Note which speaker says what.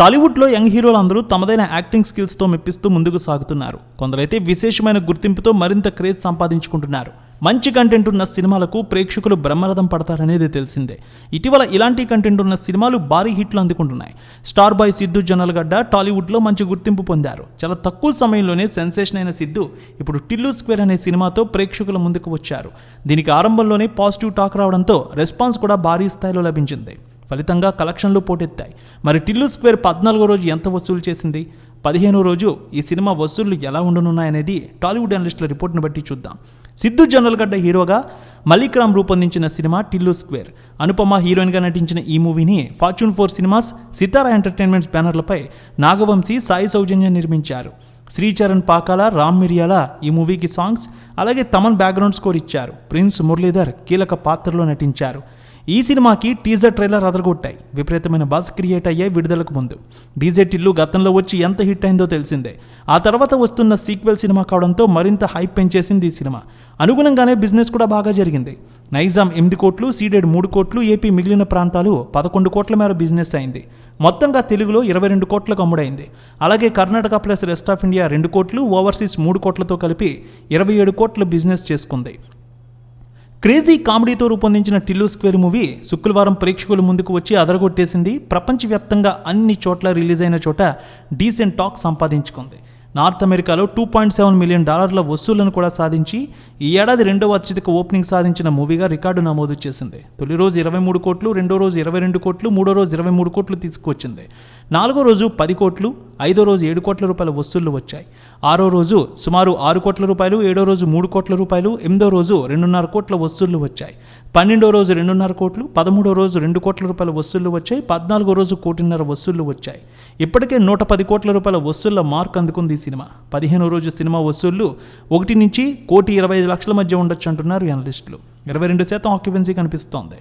Speaker 1: టాలీవుడ్లో యంగ్ హీరోలు అందరూ తమదైన యాక్టింగ్ స్కిల్స్తో మెప్పిస్తూ ముందుకు సాగుతున్నారు. కొందరైతే విశేషమైన గుర్తింపుతో మరింత క్రేజ్ సంపాదించుకుంటున్నారు. మంచి కంటెంట్ ఉన్న సినిమాలకు ప్రేక్షకులు బ్రహ్మరథం పడతారనేది తెలిసిందే. ఇటీవల ఇలాంటి కంటెంట్ ఉన్న సినిమాలు భారీ హిట్లు అందుకుంటున్నాయి. స్టార్ బాయ్ సిద్ధు జొన్నలగడ్డ టాలీవుడ్లో మంచి గుర్తింపు పొందారు. చాలా తక్కువ సమయంలోనే సెన్సేషన్ అయిన సిద్ధు ఇప్పుడు టిల్లు స్క్వేర్ అనే సినిమాతో ప్రేక్షకుల ముందుకు వచ్చారు. దీనికి ఆరంభంలోనే పాజిటివ్ టాక్ రావడంతో రెస్పాన్స్ కూడా భారీ స్థాయిలో లభించింది. ఫలితంగా కలెక్షన్లు పోటెత్తాయి. మరి టిల్లు స్క్వేర్ పద్నాలుగో రోజు ఎంత వసూలు చేసింది? పదిహేనో రోజు ఈ సినిమా వసూళ్ళు ఎలా ఉండనున్నాయనేది టాలీవుడ్ అనలిస్టుల రిపోర్ట్ను బట్టి చూద్దాం. సిద్ధు జొన్నలగడ్డ హీరోగా మలిక్ రామ్ రూపొందించిన సినిమా టిల్లు స్క్వేర్. అనుపమ హీరోయిన్గా నటించిన ఈ మూవీని fortune four cinemas Sithara entertainments బ్యానర్లపై Nagavamsi Sai Soujanya నిర్మించారు. శ్రీచరణ్ పాకాల రామ్ మిరియాల ఈ మూవీకి సాంగ్స్ అలాగే తమన్ బ్యాక్గ్రౌండ్ స్కోర్ ఇచ్చారు. ప్రిన్స్ మురళీధర్ కీలక పాత్రలో నటించారు. ఈ సినిమాకి టీజర్ ట్రైలర్ అదరగొట్టాయి. విపరీతమైన బస్ క్రియేట్ అయ్యాయి విడుదలకు ముందు. డీజే టిల్లు గతంలో వచ్చి ఎంత హిట్ అయిందో తెలిసిందే. ఆ తర్వాత వస్తున్న సీక్వెల్ సినిమా కావడంతో మరింత హైప్ పెంచేసింది ఈ సినిమా. అనుగుణంగానే బిజినెస్ కూడా బాగా జరిగింది. నైజాం ఎనిమిది కోట్లు సీడెడ్ మూడు కోట్లు ఏపీ మిగిలిన ప్రాంతాలు పదకొండు కోట్ల మేర బిజినెస్ అయింది. మొత్తంగా తెలుగులో ఇరవై రెండు కోట్లకు అమ్ముడైంది. అలాగే Karnataka plus rest of India రెండు కోట్లు ఓవర్సీస్ మూడు కోట్లతో కలిపి ఇరవై ఏడు కోట్ల బిజినెస్ చేసుకుంది. క్రేజీ కామెడీతో రూపొందించిన టిల్లు స్క్వేర్ మూవీ శుక్రవారం ప్రేక్షకుల ముందుకు వచ్చి అదరగొట్టేసింది. ప్రపంచవ్యాప్తంగా అన్ని చోట్ల రిలీజ్ అయిన చోట డీసెంట్ టాక్ సంపాదించుకుంది. నార్త్ అమెరికాలో టూ పాయింట్ సెవెన్ మిలియన్ డాలర్ల వసూళ్ళను కూడా సాధించి ఈ ఏడాది రెండవ అత్యధిక ఓపెనింగ్ సాధించిన మూవీగా రికార్డు నమోదు చేసింది. తొలి రోజు ఇరవై మూడు కోట్లు రెండో రోజు ఇరవై రెండు కోట్లు మూడో రోజు ఇరవై మూడు కోట్లు తీసుకువచ్చింది. నాలుగో రోజు పది కోట్లు ఐదో రోజు ఏడు కోట్ల రూపాయల వసూళ్ళు వచ్చాయి. ఆరో రోజు సుమారు ఆరు కోట్ల రూపాయలు ఏడో రోజు మూడు కోట్ల రూపాయలు ఎనిమిదో రోజు రెండున్నర కోట్ల వసూళ్ళు వచ్చాయి. పన్నెండో రోజు రెండున్నర కోట్లు పదమూడో రోజు రెండు కోట్ల రూపాయల వసూళ్ళు వచ్చాయి పద్నాలుగో రోజు కోటిన్నర వసూళ్ళు వచ్చాయి. ఇప్పటికే నూట పది కోట్ల రూపాయల వసూళ్ళ మార్క్ అందుకుంది ఈ సినిమా. పదిహేనో రోజు సినిమా వసూళ్ళు ఒకటి నుంచి కోటి ఇరవై ఐదు లక్షల మధ్య ఉండొచ్చు అంటున్నారు అనలిస్టులు ఇరవై రెండు శాతం ఆక్యుపెన్సీ కనిపిస్తోంది.